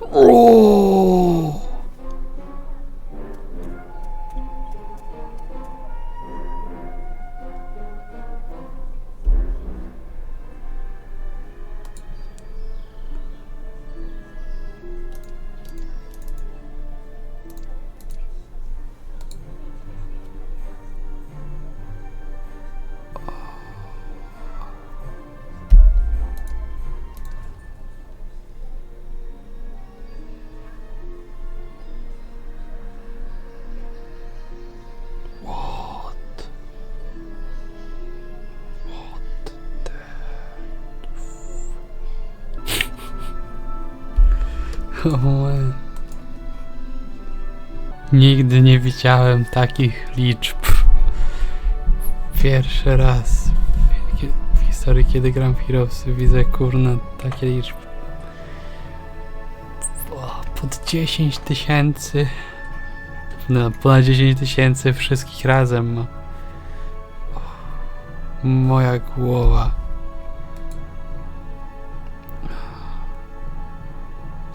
O! Nigdy nie widziałem takich liczb. Pierwszy raz w, historii, kiedy gram w Heroesy, widzę kurna takie liczby. Pod 10 tysięcy. No, ponad 10 tysięcy wszystkich razem ma. Moja głowa.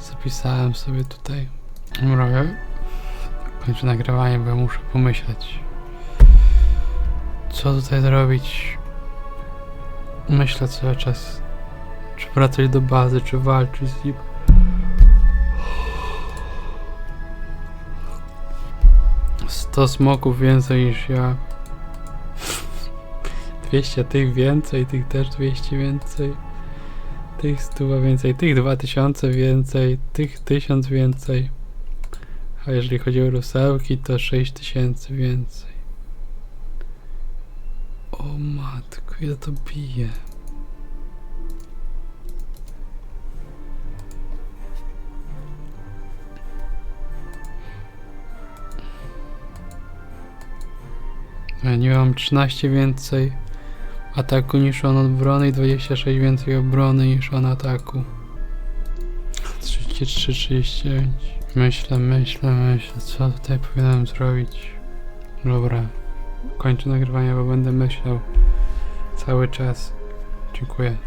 Zapisałem sobie tutaj. Dobra, kończę nagrywanie, bo muszę pomyśleć. Co tutaj zrobić? Myślę cały czas. Czy wracać do bazy, czy walczyć z nim. 100 smoków więcej niż ja. 200 tych więcej, tych też 200 więcej. Tych 100 więcej, tych 2000 więcej, tych 1000 więcej. A jeżeli chodzi o rusełki, to 6000 więcej. O matko, ile to bije. Ja nie mam 13 więcej ataku niż on obrony i 26 więcej obrony niż on ataku. 33, 39. Myślę, myślę, myślę, co tutaj powinienem zrobić. Dobra, kończę nagrywanie, bo będę myślał cały czas. Dziękuję.